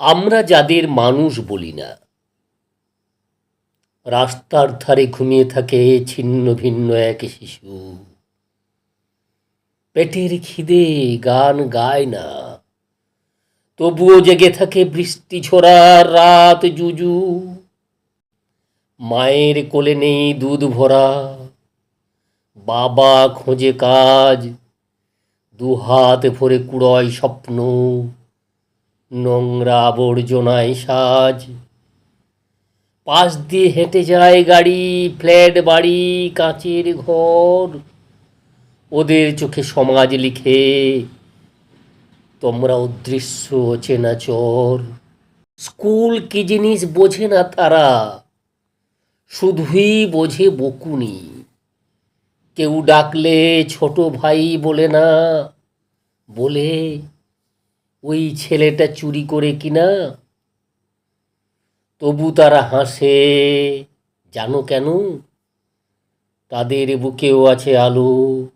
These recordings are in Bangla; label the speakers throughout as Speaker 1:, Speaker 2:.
Speaker 1: আমরা যাদের মানুষ বলি না, রাস্তার ধারে ঘুমিয়ে থাকে ছিন্ন ভিন্ন এক শিশু। পেটের খিদে গান গায় না, তবুও জেগে থাকে বৃষ্টি ঝরার রাত জুজু। মায়ের কোলে নেই দুধ ভরা, বাবা খোঁজে কাজ দু হাত ভরে কুড়য় স্বপ্ন। নোংরা আবর্জনায় সাজ। পাশ দিয়ে হেঁটে যায় গাড়ি, ফ্ল্যাট, বাড়ি, কাঁচের ঘর। ওদের চোখে সমাজ লিখে, তোমরা অদৃশ্য চেনা চর। স্কুল কি জিনিস বোঝে না তারা? শুধুই বোঝে বকুনি। কেউ ডাকলে ছোট ভাই বলে না, বলে ওই ছেলেটা চুরি করে কিনা? তবু তারা হাসে, জানো কেন? তাদের বুকেও আছে আলো।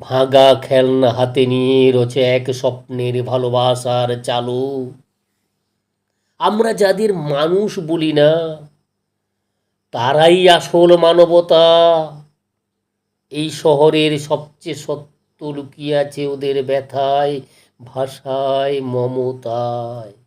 Speaker 1: ভাঙা খেলনা হাতে নিয়ে রচে এক স্বপ্নের ভালোবাসার চালু। আমরা যাদের মানুষ বলি না, তারাই আসল মানবতা। এই শহরের সবচেয়ে সত্য লুকিয়ে আছে ওদের ব্যথায়? ভাষায় মমতায়।